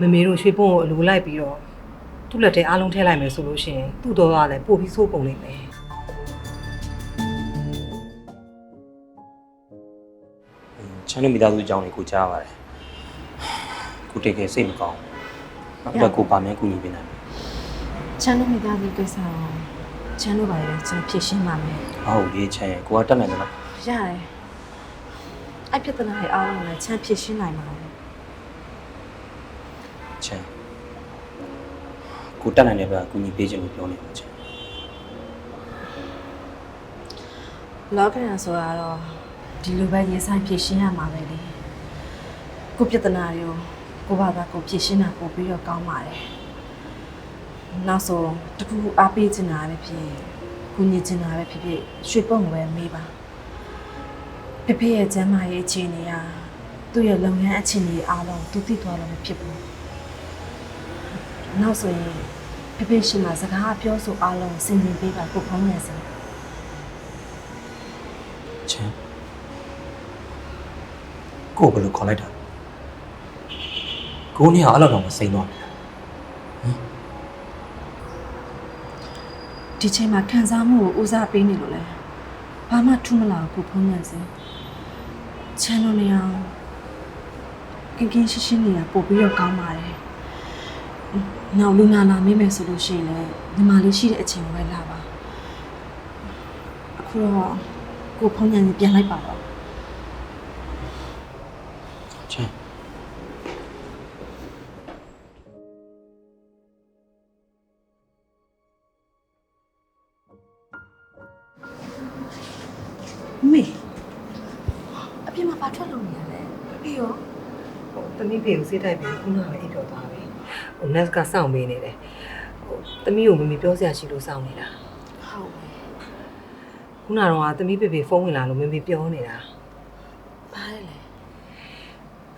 မမေတို့ရွှေပုံကိုအလိုလိုက်ပြီးတော့သူ့လက်ထဲအားလုံးထည့်လိုက်မယ်ဆိုလို့ရှိရင်သူ့တော့ကလည်းပို့ပြီးဆိုးကုန်လိမ့်မယ်ချမ်းတို့မိသားစုအကြောင်းတွေကိုကြားပါတယ်ကိုတကယ်စိတ်မကောင်းဘူးနောက်တော့ကိုပါမယ်ကူညီပေးနိုင်တယ်ချမ်းတို့မိသားစုကိစ္စကိုချမ်းတို့ပါလေကျွန်တော်ဖြေရှင်းပါမယ်ဟုတ်လေချမ်းရဲ့ကိုကတက်နိုင်တယ်နော်ရတယ်အဲ့ပြဿနာရဲ့အားလုံးလည်းချမ်းဖြေရှင်းနိုင်မှာပဲ ချမ်းကိုတက်နိုင်တယ်ဗျာကူညီပေးခြင်းလို့ပြောနေပါချမ်းလောကရန်ဆိုတာတော့ဒီလိုပဲရေးဆိုင်ဖြေရှင်းရမှာပဲလေကိုပြဿနာတွေကိုကိုဘာသာကိုဖြေရှင်းတာပို့ပြီးတော့ကောင်းပါတယ်နောက်ဆိုတခုအားပေးချင်တာပဲဖြစ်ကူညီချင်တာပဲဖြစ်ဖြစ်ရွှေပုံကိုပဲမေးပါဖေဖေရဲ့ကျမ်းမာရေးအခြေအနေကသူ့ရဲ့လုပ်ငန်းအခြေအနေအားလုံးသူသိသွားလို့မဖြစ်ဘူး နောက်ဆိုရင်ဖေဖေရှင်မှာစကားပြောဆိုအားလုံးစင်ကြင်ပေးပါကိုဖုံးနေစမ်းချမ်းကိုဘယ်လိုခေါ်လိုက်တာကိုနေကအဲ့လောက်တော့မစိမ့်သွားဘူးဒီချိန်မှာခံစားမှုကိုဦးစားပေးနေလို့လဲဘာမှထူးမလာဘူးကိုဖုံးနေစမ်းချမ်းလို့နေအောင်ကင်းကင်းရှင်းရှင်းနေတာပို့ပြီးတော့ကောင်းပါတယ် နောက်လူနာလာမေးမယ်ဆိုလို့ရှိရင်လည်းညီမလေးရှိတဲ့အချိန်ကိုပဲလာပါအခုတော့ကိုဖုံးညံနေပြန်လိုက်ပါတော့ချမ်းမေအပြင်မှာဘာထွက်လို့နေရလဲပြီးရောဟိုသမီးဖေကိုစေးတိုက်ပြီးခုနကပဲအိပ်တော့သွားပြီ ဟို nurse ကစောင့်ပေးနေတယ်ဟိုသမီးကိုမမေပြောစရာရှိလို့စောင့်နေတာဟုတ်ပဲခုနကတော့သမီးဖေဖေဖုန်းဝင်လာလို့မမေပြောနေတာဘာလဲလဲ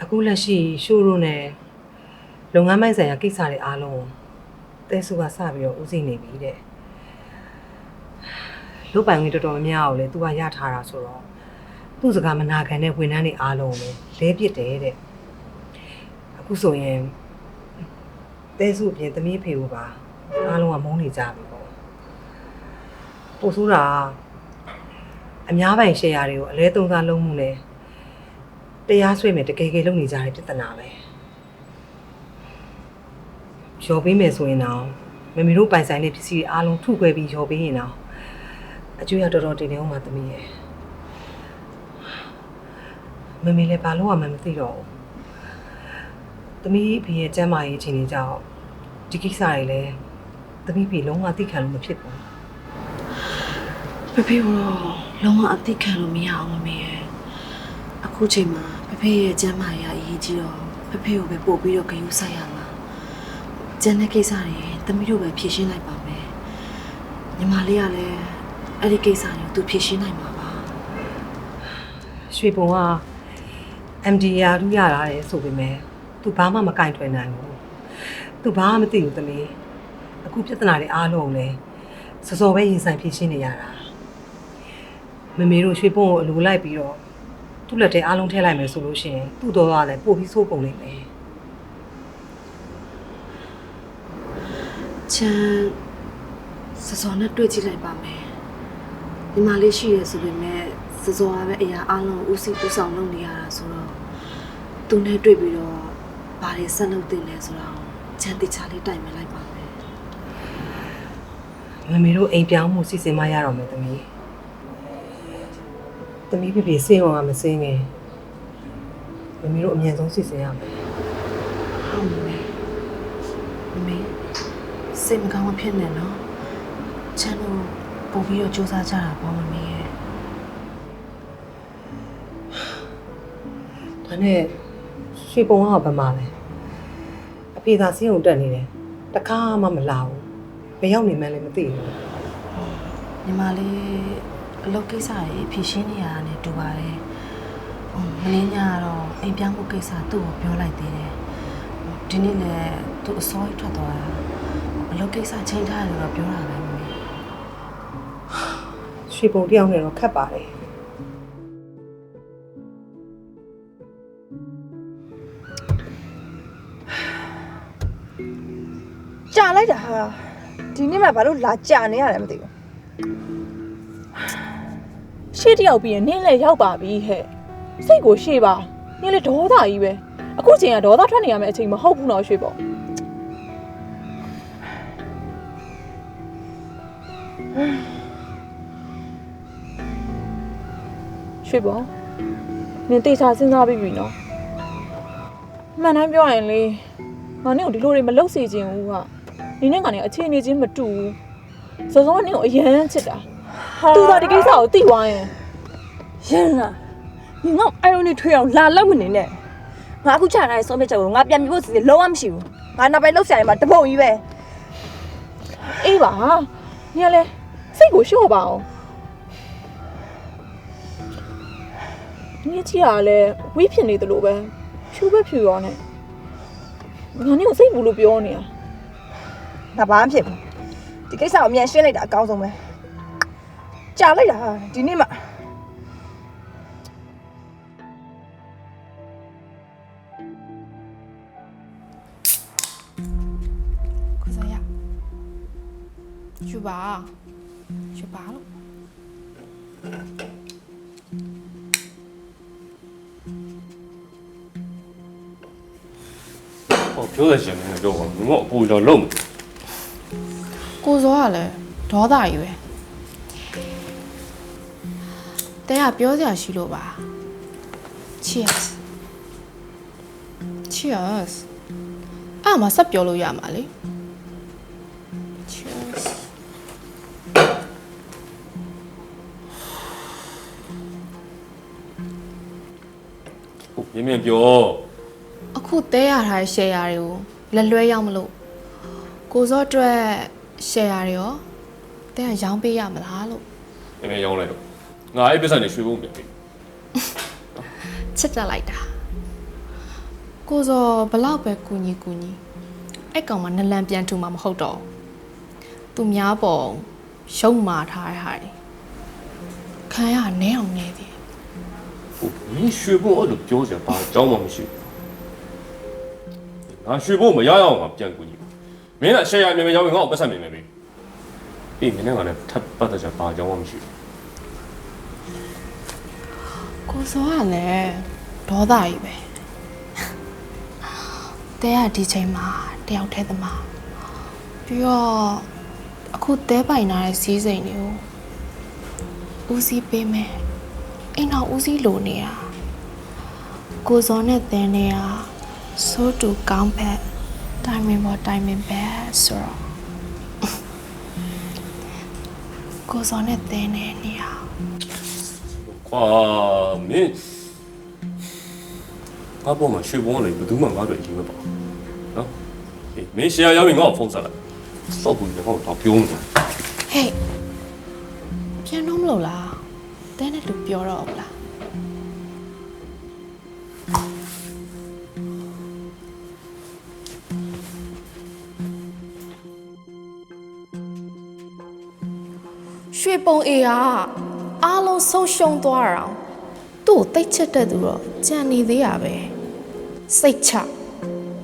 အခုလက်ရှိရှိုးရုံးနဲ့လုပ်ငန်းမိုက်ဆိုင်ရာကိစ္စတွေအားလုံးတဲဆူကစပြီးတော့ဦးစီးနေပြီတဲ့လုတ်ပိုင်ဝင်တော်တော်များများကိုလေသူကရထားတာဆိုတော့သူ့စကားမနာခံတဲ့ဝန်ထမ်းတွေအားလုံးကိုလဲလဲပစ်တယ်တဲ့အခုဆိုရင် တဲဆူအပြင်သမီးဖေကိုပါအားလုံးကမုန်းနေကြပြီပေါ့ပို့ဆိုးတာကအများပိုင်ရှယ်ယာတွေကိုအလဲသုံးစားလုံးမှုနဲ့တရားဆွေးမယ်တကယ်ကယ်လုပ်နေကြတဲ့ပြဿနာပဲရော်ပေးမယ်ဆိုရင်တော့မမီတို့ပိုင်ဆိုင်တဲ့ပစ္စည်းတွေအားလုံးထုခွဲပြီးရော်ပေးရင်တော့အကျွေးရတော်တော်တင်နေအောင်မသမီးရဲ့မမီလည်းဘာလို့မှမသိတော့ဘူး သမီးအဖေရဲ့ကျမ်းမာရေးအခြေအနေကြောင့်ဒီကိစ္စတွေလည်းသမီးဖေလုံးဝသိခံလို့မဖြစ်ဘူးဖေဖေကတော့လုံးဝအသိခံလို့မရအောင်မမေရဲ့အခုချိန်မှာဖေဖေရဲ့ကျမ်းမာရေးအရေးကြီးတော့ဖေဖေကိုပဲပို့ပြီးတော့ဂရုစိုက်ရမှာကျန်တဲ့ကိစ္စတွေတမီးတို့ပဲဖြေရှင်းလိုက်ပါမယ်ညီမလေးကလည်းအဲ့ဒီကိစ္စတွေကိုသူဖြေရှင်းနိုင်မှာပါရွှေပုံက MDR ရရတာလေဆိုပေမဲ့ သူဘာမှမကင်ထွယ်နိုင်ဘူးသူဘာမှမသိဘူးသမီးအခုပြဿနာတွေအားလုံးလည်းစောစောပဲရင်ဆိုင်ဖြေရှင်းနေရတာမမေတို့ရွှေပုံကိုအလိုလိုက်ပြီးတော့သူ့လက်ထဲအားလုံးထည့်လိုက်မယ်ဆိုလို့ရှိရင်သူ့တော့ကလည်းပို့ပြီးဆိုးကုန်လိမ့်မယ်ချမ်းစစောနဲ့တွေ့ကြည့်လိုက်ပါမယ်ညီမလေးရှိရဆိုပေမဲ့စစောကပဲအရာအလုံးဦးစီးပူဆောင်လုပ်နေရတာဆိုတော့သူနဲ့တွေ့ပြီးတော့ ဘာတွေဆက်လုပ်တင်လဲဆိုတော့ချမ်းတိချလေးတိုင်မလိုက်ပါမယ်မမေတို့အိမ်ပြောင်းမှုစီစဉ်မရတော့မယ်သမီးသမီးပြပြစေးအောင်ကမစင်းငယ်မမေတို့အမြန်ဆုံးစီစဉ်ရမယ်ဟုတ်မေမမေစိတ်မကောင်းမဖြစ်နဲ့နော်ချမ်းတို့ပို့ပြီးတော့စူးစမ်းကြတာပေါ့မမေရဲ့ဒါနဲ့ ရွှေပုံကဘာမှလဲအဖေသာစင်းုံတက်နေတယ်တခါမှမလာဘူးဘယ်ရောက်နေမှန်းလည်းမသိဘူးညီမလေးအလုပ်ကိစ္စတွေဖြည့်ရှင်းနေရတာနဲ့တူပါတယ်ဟိုမင်းညာကတော့အိမ်ပြောင်းမှုကိစ္စသူ့ကိုပြောလိုက်သေးတယ်ဒီနေ့လည်းသူအစောကြီးထွက်သွားတာအလုပ်ကိစ္စချိန်ထားတယ်လို့တော့ပြောတာပဲမမေရွှေပုံတယောက်နဲ့တော့ခက်ပါတယ် ကြာလိုက်တာဟာဒီနေ့မှဘာလို့လာကြာနေရတယ်မသိဘူးရှေ့တယောက်ပြီးရင်နင်းလည်းရောက်ပါပြီဟဲ့စိတ်ကိုရှေ့ပါနင်းလည်းဒေါသကြီးပဲအခုချိန်ကဒေါသထွက်နေရမယ့်အချိန်မဟုတ်ဘူးနော်ရွှေပေါ့ရွှေပေါ့နင်တေချာစဉ်းစားပြီးပြီနော်မှန်တိုင်းပြောရရင်လေငါနဲ့ကိုဒီလိုတွေမလုပ်စေချင်ဘူးက နင်းနဲ့ငါနဲ့အခြေအနေချင်းမတူဘူးစောစောကနင်းကိုအရန်ချစ်တာသူသာဒီကိစ္စကိုသိသွားရင်ရန်လာညီငေါအိုင်ရိုနီထွေအောင်လာလောက်မနေနဲ့ငါအခုချထားတဲ့ဆုံးဖြတ်ချက်ကိုငါပြန်ပြီးဖို့စီစဉ်လုံးဝမရှိဘူးငါနောက်ပိုင်းလောက်ဆရာရင်မှတပုံကြီးပဲအေးပါညလဲစိတ်ကိုလျှော့ပါအောင်ညကြီးကလည်းဝိဖြစ်နေသလိုပဲဖြူပဲဖြူရောနဲ့ငါနဲ့ကိုစိတ်ဘူးလို့ပြောနေတာ ငါဘာမှဖြစ်ဘူးဒီကိစ္စကိုအမြန်ရှင်းလိုက်တာအကောင်းဆုံးပဲကြာလိုက်တာဟာဒီနေ့မှကိုစောရယူပါယူပါလို့ဟောပြောရရှင်နေတော့ဘာမှအပူတော့လုံးမ ကိုစောကလည်းဒေါသကြီးပဲတဲကပြောစရာရှိလို့ပါ cheers cheers အာမဆက်ပြောလို့ရမှာလေ cheers ဟုတ်မြင်မြင်ပြောအခုတဲရထားတဲ့ share တွေကိုလက်လွဲရောက်မလို့ကိုစောအတွက် share တွေရောတဲကရောင်းပေးရမလားလို့မြင်မြင်ရောင်းလိုက်တော့ငါအဲ့ပစ္စံနေရွှေဖို့မြင်ပြီချစ်တက်လိုက်တာကိုစောဘလောက်ပဲကူညီကူညီအဲ့ကောင်မနလန်ပြန်ထူမှာမဟုတ်တော့ဘူးသူများပေါ်ရှုံမာထားတဲ့ဟာတွေခံရနဲအောင်နေသည်ဟုတ်မင်းရွှေဖို့အဲ့လိုပြောစရာဘာအကြောင်းမှမရှိဘူးငါရွှေဖို့မရရအောင်ငါပြန်ကူညီ မင်းကရှယ်ယာမြင်မြင်ရောင်းရင်ငါ့ကိုပစ္စံမြင်မြင်ပြီအေးမင်းကလည်းထပ်ပတ်သက်ကြဘာအကြောင်းမှမရှိဘူးကိုစောကလည်းဒေါသကြီးပဲတဲကဒီချိန်မှာတယောက်တည်းသမားပြီးတော့အခုတဲပိုင်လာတဲ့စီးစိမ်တွေကိုဦးစီးပေးမယ်အိမ်တော်ဦးစီးလိုနေတာကိုစောနဲ့တဲနဲ့ကစိုးတူကောင်းဖက် တိုင်မင်ပေါ်တိုင်မင်ပဲဆိုတော့ကိုစောနဲ့တဲနဲ့နေရကွာမင်းဘာပေါ်မှာရွှေဖို့လည်းဘယ်သူမှငါ့အတွက်အရေးမပါဘူးနော်အေးမင်းရှယ်ယာရောင်းရင်ငါ့ကိုဖုန်းဆက်လိုက်စောက်ဘူးငါ့ကိုတော့ပြောနေတယ်ဟေးပြန်တော့မလို့လားတဲနဲ့လူပြောတော့ဘူးလား ရွှေပုံအေဟာအားလုံးဆုံးရှုံးသွားတာအောင်သူ့ကိုတိတ်ချစ်တဲ့သူတော့ကြံနေသေးရပဲစိတ်ချ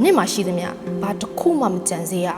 နင့်မှာရှိသမျှဘာတစ်ခုမှမကြံစေရ